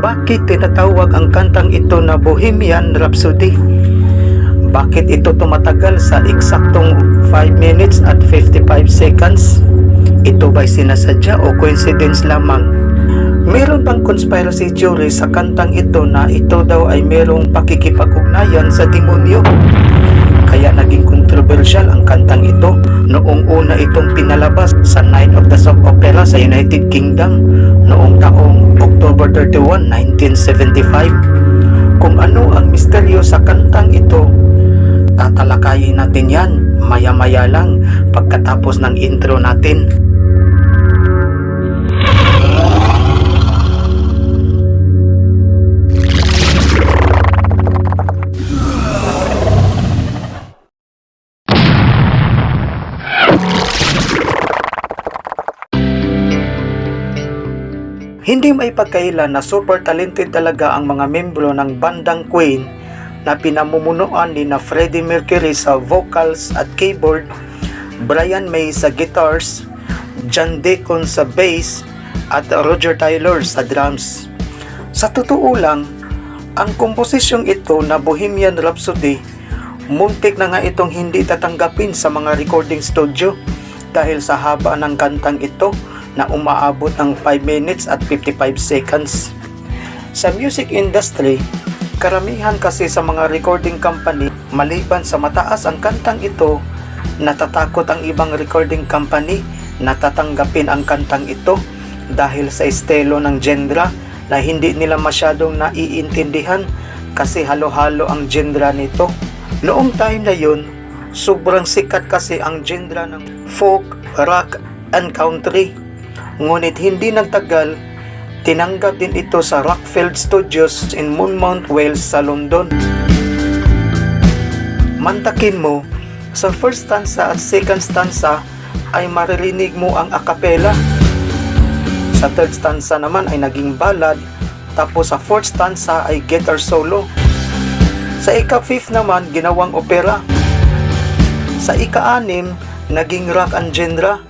Bakit tinatawag ang kantang ito na Bohemian Rhapsody? Bakit ito tumatagal sa eksaktong 5 minutes at 55 seconds? Ito ba'y sinasadya o coincidence lamang? Meron pang conspiracy theory sa kantang ito na ito daw ay merong pakikipag-ugnayan sa demonyo. Kaya naging controversial ang kantang ito noong una itong pinalabas sa Night of the Soap Opera sa United Kingdom noong taong October 31, 1975. Kung ano ang misteryo sa kantang ito, tatalakayin natin yan maya-maya lang pagkatapos ng intro natin. Hindi may pagkaila na super talented talaga ang mga membro ng bandang Queen na pinamumunuan ni na Freddie Mercury sa vocals at keyboard, Brian May sa guitars, John Deacon sa bass, at Roger Taylor sa drums. Sa totoo lang, ang komposisyong ito na Bohemian Rhapsody, muntik na nga itong hindi tatanggapin sa mga recording studio dahil sa haba ng kantang ito na umaabot ng 5 minutes at 55 seconds. Sa music industry, karamihan kasi sa mga recording company, maliban sa mataas ang kantang ito, natatakot ang ibang recording company na tatanggapin ang kantang ito dahil sa estilo ng genre na hindi nila masyadong naiintindihan kasi halo-halo ang genre nito. Noong time na yun, sobrang sikat kasi ang genre ng folk, rock, and country. Ngunit hindi nagtagal, tinanggap din ito sa Rockfield Studios in Monmouth, Wales sa London. Mantakin mo, sa first stanza at second stanza ay maririnig mo ang acapella. Sa third stanza naman ay naging ballad, tapos sa fourth stanza ay guitar solo. Sa ika-fifth naman, ginawang opera. Sa ika-anim, naging rock and genre.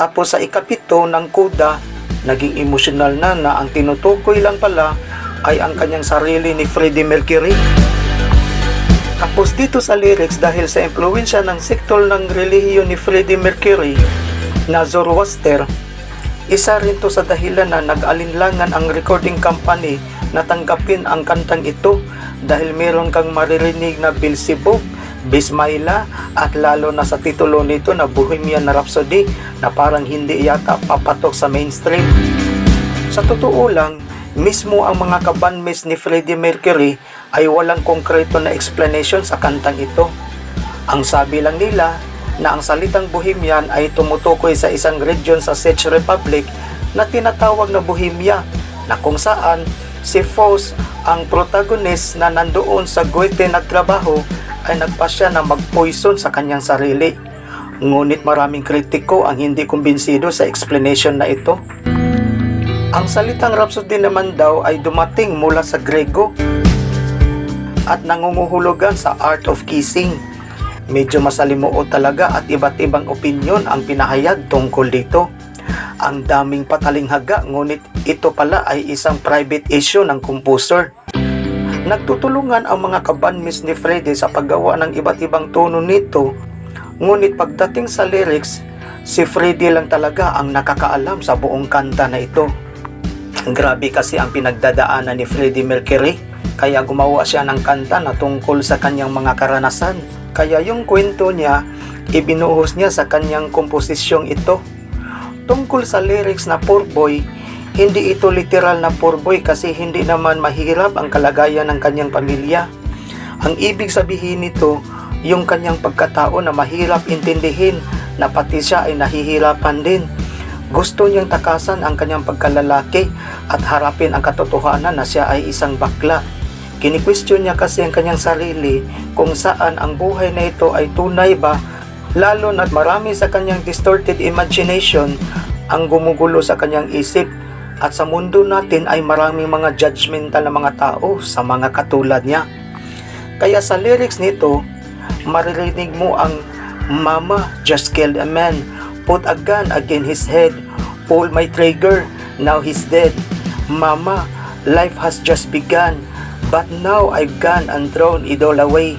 Tapos sa ikapito ng koda, naging emotional na na ang tinutukoy lang pala ay ang kanyang sarili ni Freddie Mercury. Tapos dito sa lyrics dahil sa impluensya ng sektor ng relihiyon ni Freddie Mercury na Zoroaster, isa rin to sa dahilan na nag-alinlangan ang recording company na tanggapin ang kantang ito dahil meron kang maririnig na Beelzebub, Bismaila at lalo na sa titulo nito na Bohemian Rhapsody na parang hindi yata papatok sa mainstream. Sa totoo lang, mismo ang mga kabanmis ni Freddie Mercury ay walang konkreto na explanation sa kantang ito. Ang sabi lang nila na ang salitang Bohemian ay tumutukoy sa isang region sa Czech Republic na tinatawag na Bohemia na kung saan si Faust ang protagonist na nandoon sa Goethe nagtrabaho ay nagpasya na mag-poison sa kanyang sarili. Ngunit maraming kritiko ang hindi kumbinsido sa explanation na ito. Ang salitang Rhapsody naman daw ay dumating mula sa Grego at nangunguhulugan sa art of kissing. Medyo masalimuot talaga at iba't ibang opinyon ang pinahayag tungkol dito. Ang daming patalinghaga ngunit ito pala ay isang private issue ng composer. Nagtutulungan ang mga kabanmis ni Freddy sa paggawa ng iba't ibang tono nito. Ngunit pagdating sa lyrics, si Freddy lang talaga ang nakakaalam sa buong kanta na ito. Grabe kasi ang pinagdadaanan ni Freddie Mercury, kaya gumawa siya ng kanta na tungkol sa kanyang mga karanasan. Kaya yung kwento niya, ibinuhos niya sa kanyang komposisyong ito. Tungkol sa lyrics na poor boy, hindi ito literal na poor boy kasi hindi naman mahirap ang kalagayan ng kanyang pamilya. Ang ibig sabihin nito, yung kanyang pagkatao na mahirap intindihin na pati siya ay nahihirapan din. Gusto niyang takasan ang kanyang pagkalalaki at harapin ang katotohanan na siya ay isang bakla. Kini-question niya kasi ang kanyang sarili kung saan ang buhay na ito ay tunay ba lalo na't marami sa kanyang distorted imagination ang gumugulo sa kanyang isip at sa mundo natin ay maraming mga judgmental na mga tao sa mga katulad niya. Kaya sa lyrics nito, maririnig mo ang Mama just killed a man, put a gun against his head, pull my trigger, now he's dead. Mama, life has just begun, but now I've gone and thrown it all away.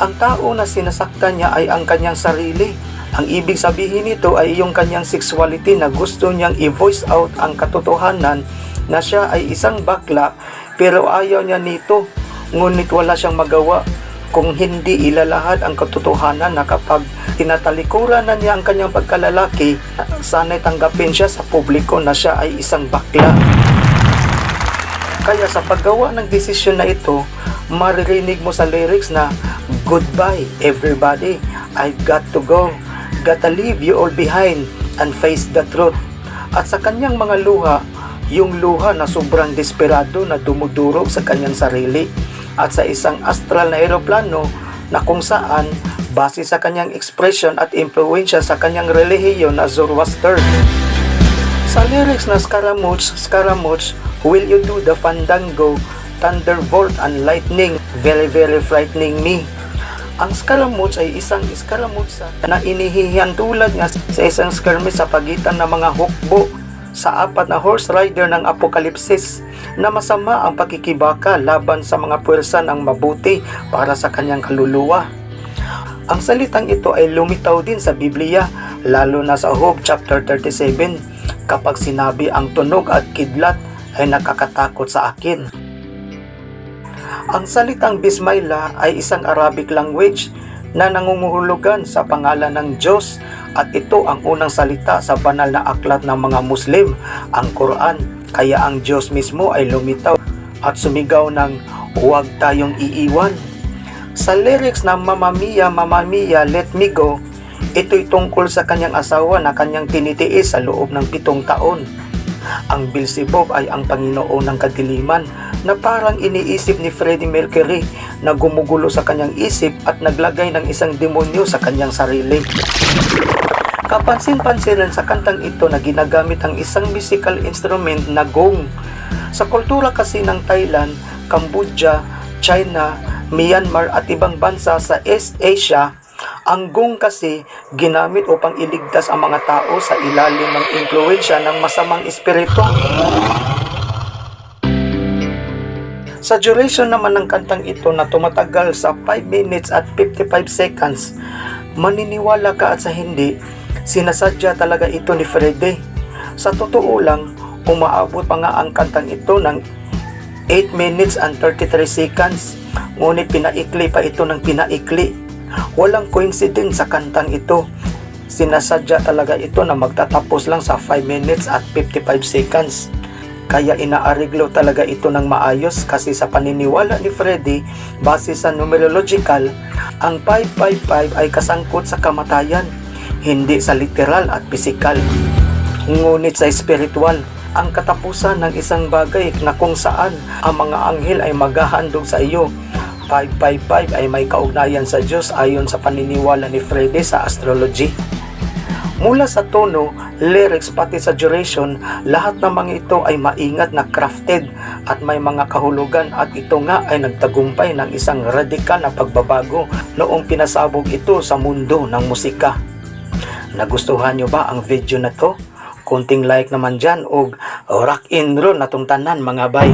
Ang tao na sinasaktan niya ay ang kanyang sarili. Ang ibig sabihin nito ay yung kanyang sexuality na gusto niyang i-voice out ang katotohanan na siya ay isang bakla pero ayaw niya nito. Ngunit wala siyang magawa kung hindi ilalahad ang katotohanan na kapag tinatalikuran na niya ang kanyang pagkalalaki, sana'y tanggapin siya sa publiko na siya ay isang bakla. Kaya sa paggawa ng desisyon na ito, maririnig mo sa lyrics na Goodbye everybody, I've got to go. Gotta leave you all behind and face the truth. At sa kanyang mga luha, yung luha na sobrang desperado na dumudurog sa kanyang sarili at sa isang astral na eroplano na kung saan base sa kanyang expression at impluensya sa kanyang relihiyon na Zoroaster. Sa lyrics na Scaramouche, Scaramouche, will you do the fandango, thunderbolt and lightning, very very frightening me. Ang Scaramouche ay isang Scaramouche na inihihiyan tulad nga sa isang skirmish sa pagitan ng mga hukbo sa apat na horse rider ng Apokalipsis na masama ang pakikibaka laban sa mga puwersa ng mabuti para sa kanyang kaluluwa. Ang salitang ito ay lumitaw din sa Biblia, lalo na sa Job chapter 37, kapag sinabi ang tunog at kidlat ay nakakatakot sa akin. Ang salitang Bismillah ay isang Arabic language na nangungulugan sa pangalan ng Diyos at ito ang unang salita sa banal na aklat ng mga Muslim, ang Quran. Kaya ang Diyos mismo ay lumitaw at sumigaw ng huwag tayong iiwan. Sa lyrics ng Mamma Mia, Mamma Mia, Let Me Go, ito'y tungkol sa kanyang asawa na kanyang tinitiis sa loob ng pitong taon. Ang Beelzebub ay ang Panginoon ng kadiliman na parang iniisip ni Freddie Mercury na gumugulo sa kanyang isip at naglagay ng isang demonyo sa kanyang sarili. Kapansin-pansinan sa kantang ito na ginagamit ang isang musical instrument na gong. Sa kultura kasi ng Thailand, Cambodia, China, Myanmar at ibang bansa sa East Asia, ang gong kasi ginamit upang iligtas ang mga tao sa ilalim ng impluensya ng masamang espiritu. Sa duration naman ng kantang ito na tumatagal sa 5 minutes at 55 seconds, maniniwala ka at sa hindi, sinasadya talaga ito ni Freddy. Sa totoo lang, umaabot pa nga ang kantang ito ng 8 minutes and 33 seconds, ngunit pinaikli pa ito ng pinaikli. Walang coincidence sa kantang ito. Sinasadya talaga ito na magtatapos lang sa 5 minutes at 55 seconds. Kaya inaariglo talaga ito ng maayos kasi sa paniniwala ni Freddy, base sa numerological, ang 555 ay kasangkot sa kamatayan, hindi sa literal at pisikal. Ngunit sa spiritual, ang katapusan ng isang bagay na kung saan ang mga anghel ay maghahandog sa iyo. 555 ay may kaugnayan sa Diyos ayon sa paniniwala ni Freddy sa astrology. Mula sa tono, lyrics pati sa duration, lahat ng mga ito ay maingat na crafted at may mga kahulugan at ito nga ay nagtagumpay ng isang radikal na pagbabago noong pinasabog ito sa mundo ng musika. Nagustuhan nyo ba ang video na to? Kunting like naman dyan o rock and roll na tanan mga bay.